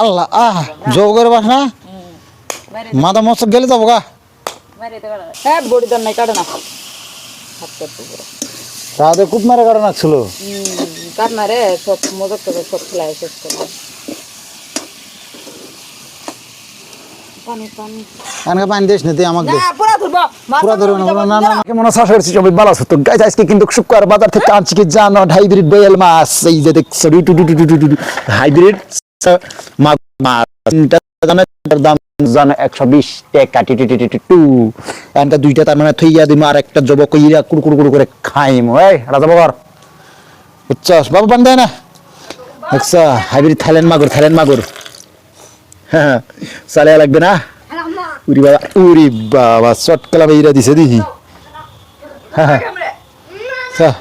আল্লাহ আহ যোগের বাসনা মাথা মস্ত গেলে যাব গা। হ্যাঁ নাই কাটে না। পুরো রাতে খুব মেরে কারণ ছিল। না সব করে সব খেলায় শেষ না না না না না হয় হাইব্রিড দুইটা তার মানে থইয়া দিম, আর একটা জব কইরা কুড়ু কুড়ু করে খাইম। এই রাজা বাবার বাবু বান দেয় না? দেখছ হাইব্রিড থাইল্যান্ড মাগুর থাইল্যান্ড মাগুর। হ্যাঁ চালিয়া লাগবে না? উরি বাবা উরি বাবা, চটকালা দিছে দেখি। হ্যাঁ।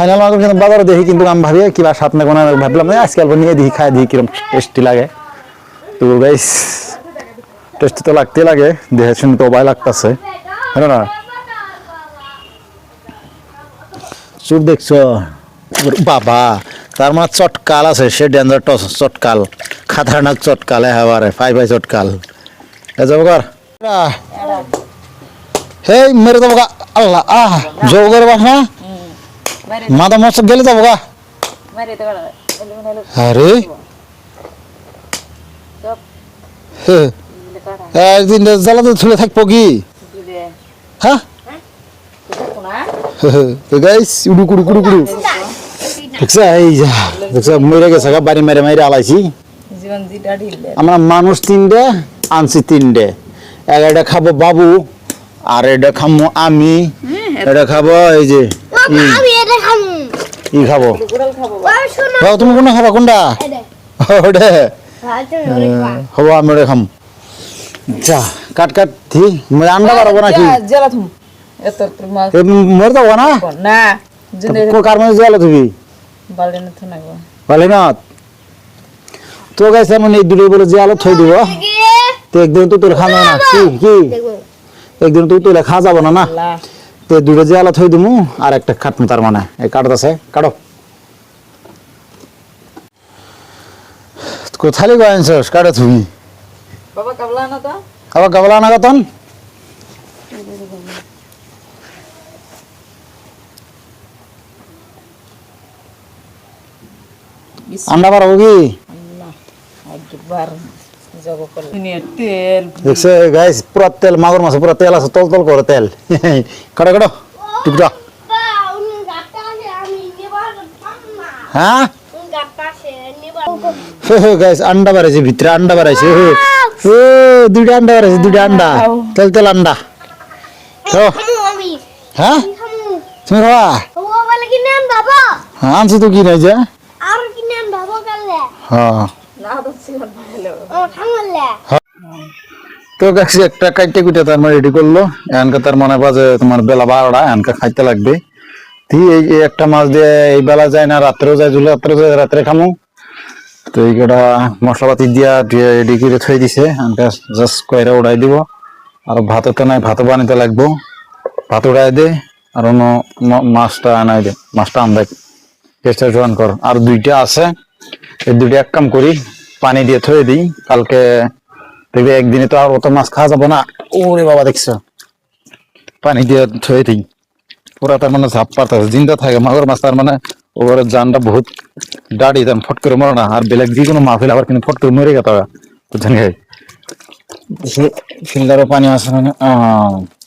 ফাইনাল কিন্তু বাজারে দেখি কিন্তু আমি ভাবি কিবা না কোনো ভাবলাম যে আজকে অল্প নিয়ে দেখি, খাই দেখি কিরম টেস্টি লাগে। তো গাইস টেস্টি তো লাগতে লাগে, দেখে শুনে তো ভয় লাগতেছে হ্যাঁ না? চুপ দেখছ? বাবা, তার মানে চটকাল আছে, সে ডেঞ্জার টস চটকাল। খাতারনাক চটকাল এবারে ফাই ফাই চটকাল। এ যাব কর। হেই মেরে দেবো আল্লাহ, আহ যোগের বাসনা মারে মাথা মস্ত গেলে যাব গা আরে একদিন জ্বালাতে ঝুলে থাকব কি হ্যাঁ তো গাইস উড়ু কুড়ু কুড়ু কুড়ু দেখছা এই যা দেখছা মরে গেছে গা বাড়ি মেরে মেরে আলাইছি আমরা মানুষ তিনটে আনছি তিনটে এক একটা খাব বাবু আর এটা খাব আমি এটা খাব এই যে এটা খামু ই খাব? বাবা, তুমি কোনটা খাবা, কোনটা? ওটা তুমি হব, আমি ওটা খাম। যা, কাট কাট থি আন্ডা পারব নাকি জেলা থুম এত মরে যাব না? না কার মধ্যে জেলা তুমি বালডে না থুনাই ভালো না তো গাইছে মানে এই দুটো বলে যে থই দিব। তো একদিন তো তোর খাওয়া না। কি কি? একদিন তুই তুলে খাওয়া যাব না না? তো দুটো যে আলো থই দিমু আর একটা খাটমু তার মানে। এই কাটত আছে কাটো। কোথালি গাইছস কাটে তুমি। বাবা কাবলা না তো। গাবলা না গাতন আন্ডা পারব কি? একবার। নিয়ে তেল দেখছে গাইস পুরা তেল মাগুর মাছ পুরা তেল আছে তল তল করে তেল। কাটো কাটো না হ্যাঁ? গাইস আন্ডা বাড়াইছে ভিতরে আন্ডা বাড়াইছে ও দুইটা আন্ডা বাড়াইছে দুইটা আন্ডা। তেল তেল আন্ডা। হ্যাঁ? তুমি বাবা? হ্যাঁ আনছি তো কি নাই যে? আর কি নাম বাবা কালে হ্যাঁ। তো গাছ একটা কাইটে কুইটে তার মানে রেডি করল। এনকা তার মনে বাজে তোমার বেলা বারোটা, এনকা খাইতে লাগবে। এই একটা মাছ দিয়ে এই বেলা যায় না, রাত্রেও যায়, জুলে রাত্রে যায়, রাত্রে খামু। তো এই কটা মশলাপাতি দিয়া রেডি করে থই দিছে। এনকা জাস্ট কয়রা উড়াই দিব। আর ভাত তো নাই, ভাতও বানাইতে লাগবো। ভাত উড়াই দে, আর অন্য মাছটা আনাই দে, মাছটা আনবে। চেষ্টা জোয়ান কর। আর দুইটা আছে। এই দুইটা এক কাম করি। পানি দিয়ে থয়ে দিই। কালকে দেখবি একদিনে তো আর অত মাছ খাওয়া যাব না। ওরে বাবা দেখছ? পানি দিয়ে থয়ে দিই। পুরা তার মানে ঝাপ পারতেছে জিন্দা থাকে। মাগুর মাছ তার মানে ওর জানটা বহুত দাড়ি তেমন ফট করে মরে না। আর বেলেগ যে কোনো মাছ হলে আবার কিন্তু ফট করে মরে গেছে বুঝছেন কি ফিল্টারও পানি আছে মানে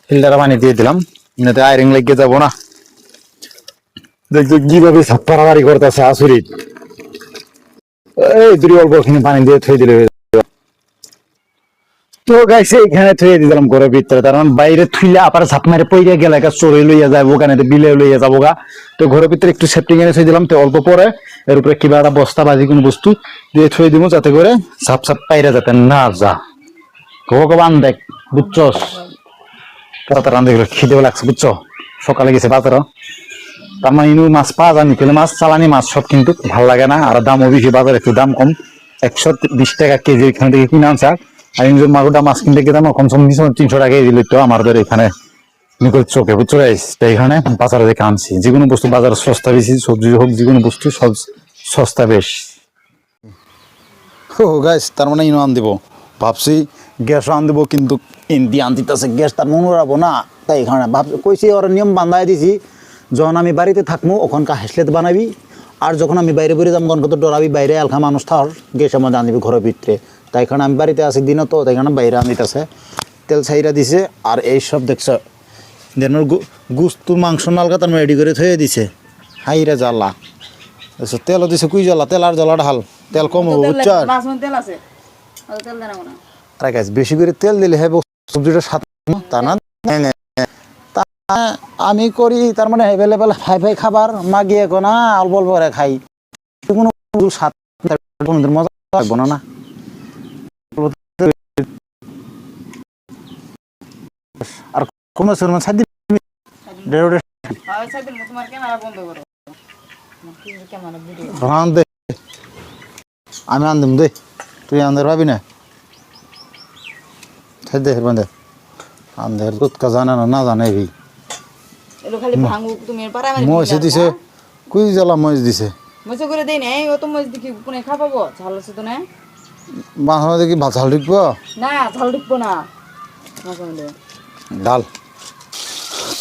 ফিল্টারে পানি দিয়ে দিলাম। এতে আয়রিং লেগে যাব না। দেখছ কীভাবে ঝাপ পাড়াবাড়ি করতেছে আসুরিত এই দুটি অল্প ওখানে পানি দিয়ে থই দিলে তো গাইছে এখানে দিলাম ঘরের ভিতরে। তার মানে বাইরে থুইলে আবার ঝাপ গেলে চোরে লইয়া যাব ওখানে বিলে লইয়া যাব গা। তো ঘরের ভিতরে একটু সেফটি এনে থুই দিলাম। তো অল্প পরে এর উপরে কিবা একটা বস্তা বাজি কোনো বস্তু দিয়ে থুয়ে দিব যাতে করে ঝাপ ঝাপ পাইরা যাতে না যা। ভগবান দেখ বুঝছস? তারা রান্ধে খিদেও লাগছে, বুঝছ? সকালে গেছে বাজারও। তার মানে ইনু মাছ পাওয়া যায় নিকেলে মাছ, চালানি মাছ সব কিন্তু ভালো লাগে না। আর দামও বেশি বাজারে একটু দাম কম। একশো বিশ টাকা কেজি এখান থেকে কিনে আনছে। আর ইনজোর মাগুরটা মাছ কিনতে কম সম তিনশো টাকা কেজি লইতো আমাদের এখানে। নিকট চোখে গাইস তো এখানে, বাজারে দেখে আনছি। যে কোনো বস্তু বাজারে সস্তা বেশি, সবজি হোক, যে কোনো বস্তু সব সস্তা বেশ। ও গাইস তার মানে ইনো আন দিব ভাবছি গ্যাসও আন দিব কিন্তু আন দিতেছে গ্যাস তার মনে রাখব না। তাই এখানে ভাব কইছি, ওর নিয়ম বান্ধাই দিছি। যখন আমি বাড়িতে থাকব ওখানকার হাসলেত বানাবি আর যখন আমি বাইরে বেরিয়ে যাব তখন তো ডরাবি বাইরে এলখা মানুষ থার গ্যাসের মধ্যে আন ঘরের ভিতরে তাই এখানে আমি বাড়িতে আছি দিনও তো তাই এখানে বাইরে আন দিতেছে তেল ছাইরা দিছে আর এই সব দেখছ দেন গুস্তু মাংস নালকা তার রেডি করে থয়ে দিছে হাইরে জ্বালা আচ্ছা তেলও দিছে কুই জ্বালা তেল আর জ্বালা ঢাল তেল কম হব বুঝছার আছে তেল আর বেশি করে তেল দিলে হ্যাঁ সবজিটা স্বাদ তা না আমি করি তার মানে অ্যাভেলেবেল হাই ফাই খাবার মাগিয়ে কো না অল্প অল্প করে খাই। কোনো স্বাদ মজা লাগবো না। না আর কোনো সময় সাত দিন দে। আমি আন দিম দে। তুই আনদের পাবি না? দে বন্ধে আনদের দুধ কা জানে না না জানে ভি। এলো খালি ভাঙু তুমি পারা মানে মহিষে দিছে কুই জ্বালা দিছে? মজা করে দেই নাই ও তো মজ দেখি কোনে খাবাবো ঝাল আছে তো না। মাছ দেখি ভাত ঝাল ঢুকব? না ঝাল ঢুকবো না। ডাল।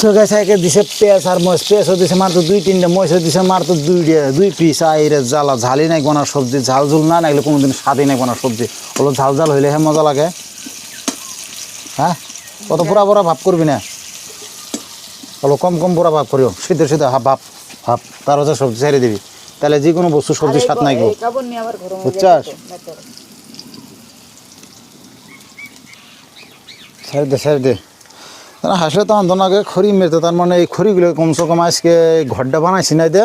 তো গাছ একে দিছে পেঁয়াজ আর মহিষ পেঁয়াজও দিছে মাত্র দুই তিনটে মহিষও দিছে মাত্র দুই দুই পিস আইরে জ্বালা ঝালি নাই কোনা সবজি ঝাল ঝুল না কোনোদিন স্বাদই নাই কোনা সবজি। হলো ঝাল ঝাল হইলে হ্যাঁ মজা লাগে। হ্যাঁ? কত পুরা পুরা ভাব করবি না। হলো কম কম পুরা ভাগ করিও সিদ্ধ সিদ্ধ হাফ ভাপ ভাপ তার হচ্ছে সবজি ছেড়ে দিবি। তাহলে যে কোনো বস্তু সবজির স্বাদ নাই বুঝছাস? ছেড়ে দে ছেড়ে দে তারা হাসলে তো আন্দোলন আগে খড়ি মেরতে তার মানে এই খড়িগুলো কমসে কম আজকে ঘরটা বানাইছি না দে?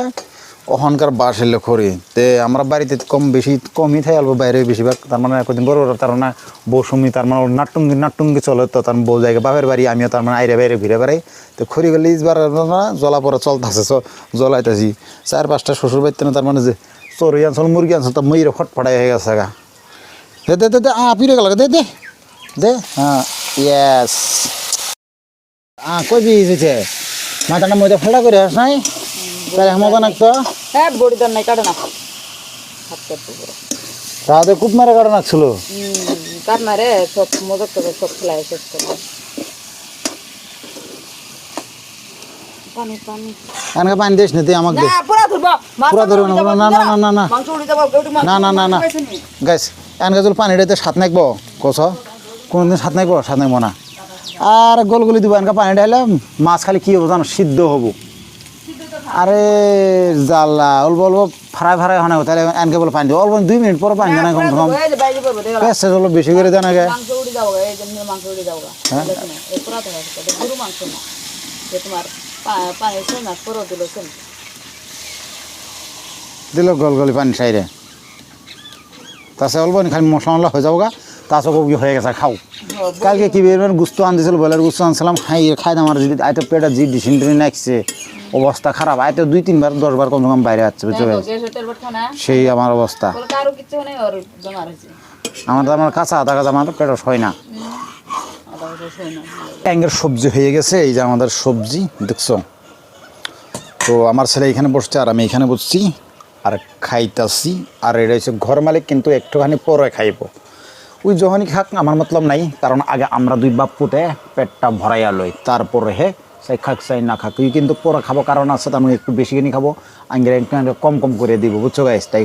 ওখানকার বাস এলে খড়ি। তে আমরা বাড়িতে কম বেশি, কমই থাই, অল্প বাইরে বেশিরভাগ। তার মানে কদিন বড় তার মানে বৌসুমি, তার মানে ওর নাট্টুঙ্গি নাট্টুঙ্গি চলে তো তার বউ জায়গা, বাপের বাড়ি, আমিও তার মানে আইরে বাইরে ঘুরে বেড়াই। তো খড়ি গেলে ইসবার না জলা পরে চলতেছে জ্বলাইতেছি। চার পাঁচটা শ্বশুর বাড়িতে না তার মানে যে চড়ি আনছিল মুরগি আনছিল তো ময়ূরে ফটফটাই হয়ে গেছে গা। দে দে দে দে, আ, পিরে গেল দে দে দে হ্যাঁ ইয়েস আ, কই বিয়েছে মাথাটা মধ্যে ফাল্টা করে আস নাই তাহলে মজা নাকতো বড়ি দান নাই কাটে না। হাত কাটতে পুরো তাহলে খুব মেরে কাটা নাকছিল কাট সব মজা করে সব খেলায় শেষ পানি পানি। পানি দিস না তুই আমাকে দে। পুরা ধরবো। পুরা ধরবো না, না, না, না, না, না। মাংস উড়ে যাব কেউ না না না না। গাইস এনকে যদি পানি দিতে সাত নাকবো কছ? কোনদিন সাত নাকবো সাত নাকবো না। আর গোল গুলি দিব এনকে পানি ঢাইলে মাছ খালি কি হব জানো? সিদ্ধ হব। আরে জাল্লা অল্প অল্প ফ্রাই ফ্রাই হয় না তাহলে এনকে বলে পানি দিব অল্প দুই মিনিট পরে পানি না কম কম পেঁয়াজ অল্প বেশি করে দেয় না গে দিল গল গলি পানি সাইরে। তাছে অল্প খালি মশলা মশলা হয়ে যাব গা তাছে কি হয়ে গেছে খাও। কালকে কি বেরবেন? গুস্ত আনতেছিল বলার গুস্ত আনছিলাম খাই খাই আমার যদি আইতে পেটে জি ডিসেন্টারি নাকছে অবস্থা খারাপ। আইতে দুই তিনবার দশবার কম কম বাইরে যাচ্ছে বুঝতে পারছি সেই আমার অবস্থা। আমার তো আমার কাঁচা আধা কাঁচা আমার পেটে হয় না। ট্যাঙ্গের সবজি হয়ে গেছে এই যে আমাদের সবজি দেখছ? তো আমার ছেলে এখানে বসছে আর আমি এখানে বসছি আর খাইতাছি আর এটা হচ্ছে ঘর মালিক কিন্তু একটুখানি পরে খাইব। ওই যখনই খাক আমার মতলব নাই কারণ আগে আমরা দুই বাপ পুতে পেটটা ভরাইয়া লই তারপরে হে সেই খাক চাই না খাক। কিন্তু পরে খাব, কারণ আছে মানে একটু বেশি কিনে খাব। আঙ্গের কম কম করে দিব, বুঝছ গাইস তাই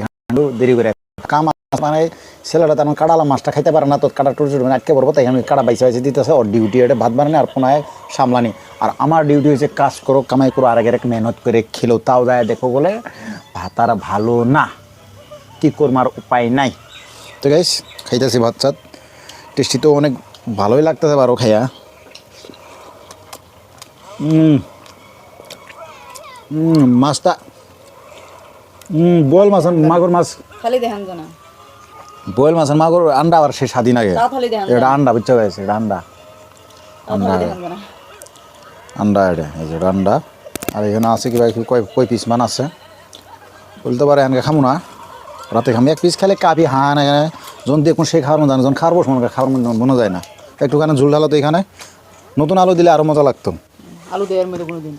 দেরি করে কাম মানে ছেলেটা তেমন কাটালা মাছটা খাইতে পারে না, তো কাটা টুটু মানে আটকে পড়ব, তাই আমি কাটা বাইসে বাইসে দিতেছে, ওর ডিউটি এটা ভাত বানানি আর পুনরায় সামলানি। আর আমার ডিউটি হচ্ছে কাজ করো, কামাই করো, আর আগের এক মেহনত করে খেলো, তাও যায় দেখো বলে ভাত আর ভালো না। কি করমার উপায় নাই। তো গাইস খাইতেছি ভাত চাত টেস্টি তো অনেক ভালোই লাগতেছে, বারো খাইয়া। মাছটা। বল মাছ মাগুর মাছ। খালি দেখান না। বয়েল মাছের মাগুর আন্ডা আবার সে স্বাধীন আগে। এটা আন্ডা বুঝতে পারছি এটা আন্ডা। দেখান আন্ডা এটা এই যে আন্ডা। আর এখানে আছে কি কয় কয় পিস মান আছে? বলতে পারে এনকে খামো না। রাতে খামি এক পিস খেলে কাপি হান এখানে। যখন দেখুন সে খাওয়ার মজা না যখন খাওয়ার বসবো না খাওয়ার মনে মনে যায় না। একটুখানি ঝুল ঢালো তো এখানে। নতুন আলু দিলে আরও মজা লাগতো। আলু দেওয়ার মধ্যে কোনোদিন।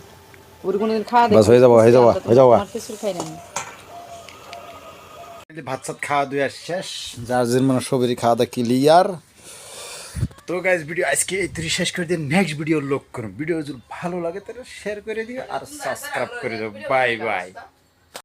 ওর কোনোদিন খাওয়া বাস হয়ে যাব হয়ে যাব হয়ে যাব। আমার কিছু খাই না। ভাত সাত খাওয়া দুয়া শেষ। যার জন্য মানে সবেরই খাওয়া দাওয়া ক্লিয়ার তো গাইজ ভিডিও আজকে এই তুই শেষ করে দিন নেক্সট ভিডিও লোক করুন। ভিডিও যদি ভালো লাগে তাহলে শেয়ার করে দিও আর সাবস্ক্রাইব করে দিও। Bye bye